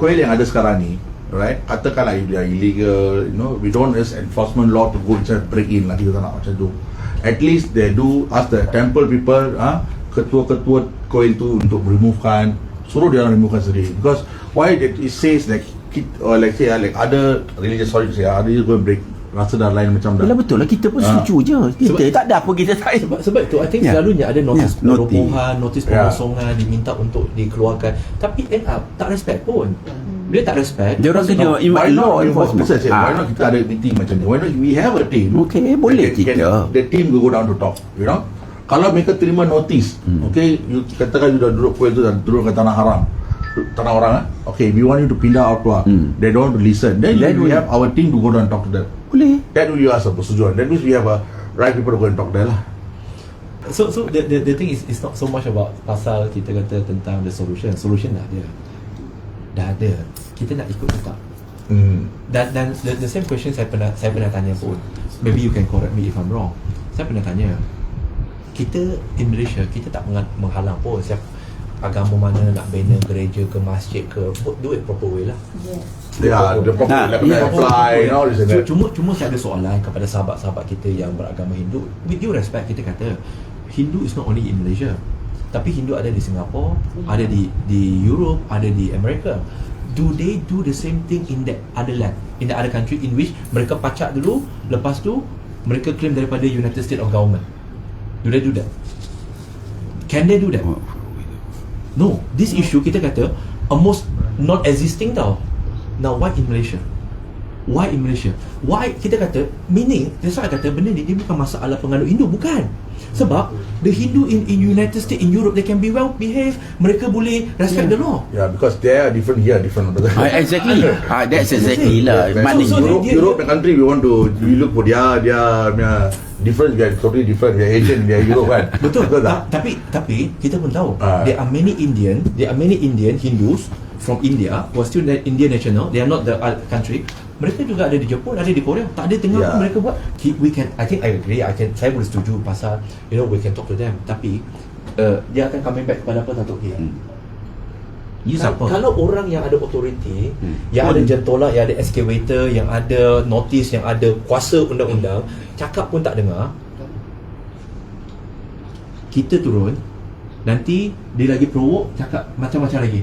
kuil yang ada sekarang ni right katakanlah they are illegal you know we don't as enforcement law to go inside break in lah kita tak nak macam tu. At least they do ask the temple people ah ketua-ketua kuil tu untuk removekan. Suruh dia removekan sendiri. Because why it, it says like kit, or like say ah, like other religious sorry to say ah, other go and break rasa dah lain macam dah Yalah betul lah kita pun Ah. setuju je. Kita Sebab- tak ada apa kita tak sebab sebab itu I think Ya. selalunya ada notis Ya, notis. perobohan, notis Ya. pengosongan diminta untuk dikeluarkan. Tapi end up tak respect pun. Bila tak respect, Dia orang kena Why in- law not enforcement. Say, why Ah. not kita ada meeting macam ni? Why not we have a team? Okey, boleh can- kita. The team will go down to talk, you know. Kalau mereka terima notis, Hmm. okay, you katakan you dah duduk kuil tu dah duduk kat tanah haram, tanah orang ah. Okay, we want you to pindah out keluar. Hmm. They don't want to listen. Then, Then we we- have our team to go down and talk to them. Boleh. That will you ask for persetujuan. That means we have a right people to go and talk there lah. So so the, the the thing is it's not so much about pasal kita kata tentang the solution. Solution dah ada. Dah ada. Kita nak ikut ke tak? Hmm. Dan dan the, the same question saya pernah saya pernah tanya pun. Maybe you can correct me if I'm wrong. Saya pernah tanya. Kita in Malaysia kita tak mengha- menghalang pun siapa agama mana nak bina gereja ke masjid ke do it proper way lah. Yeah, the proper Nah, like, yeah. apply, you know, this that. Cuma cuma saya ada soalan kepada sahabat-sahabat kita yang beragama Hindu. With due respect kita kata Hindu is not only in Malaysia. Tapi Hindu ada di Singapura, ada di di Europe, ada di Amerika. Do they do the same thing in that other land, in the other country in which mereka pacak dulu, lepas tu mereka claim daripada United States of Government. Do they do that? Can they do that? No, this issue kita kata almost non-existing tau. Now why in Malaysia? Why in Malaysia? Why kita kata meaning that's why I kata benda ni dia bukan masalah penganut Hindu bukan. Sebab the Hindu in in United States in Europe they can be well behaved, mereka boleh respect the law. Yeah, because they are different here, different. Ah, exactly. Ah, that's exactly lah. Mana So- so Europe, dia- Europe country we want to we look for dia dia punya different they are totally different they are Asian they are Europe kan Betul. betul Ta- tak tapi tapi kita pun tahu Ah. there are many Indian, there are many Indian Hindus from India who are still na- Indian national. They are not the other country. Mereka juga ada di Jepun, ada di Korea. Tak ada tengah Yeah. pun mereka buat. We can, I think I agree. I can, saya boleh setuju pasal, you know, we can talk to them. Tapi uh, dia akan coming back kepada apa Datuk K? Hmm. You Siapa? siapa? Kalau orang yang ada authority, Hmm. yang ada Hmm. jentolak, yang ada excavator, yang ada notice, yang ada kuasa undang-undang, cakap pun tak dengar, kita turun, nanti dia lagi provoke, cakap macam-macam lagi.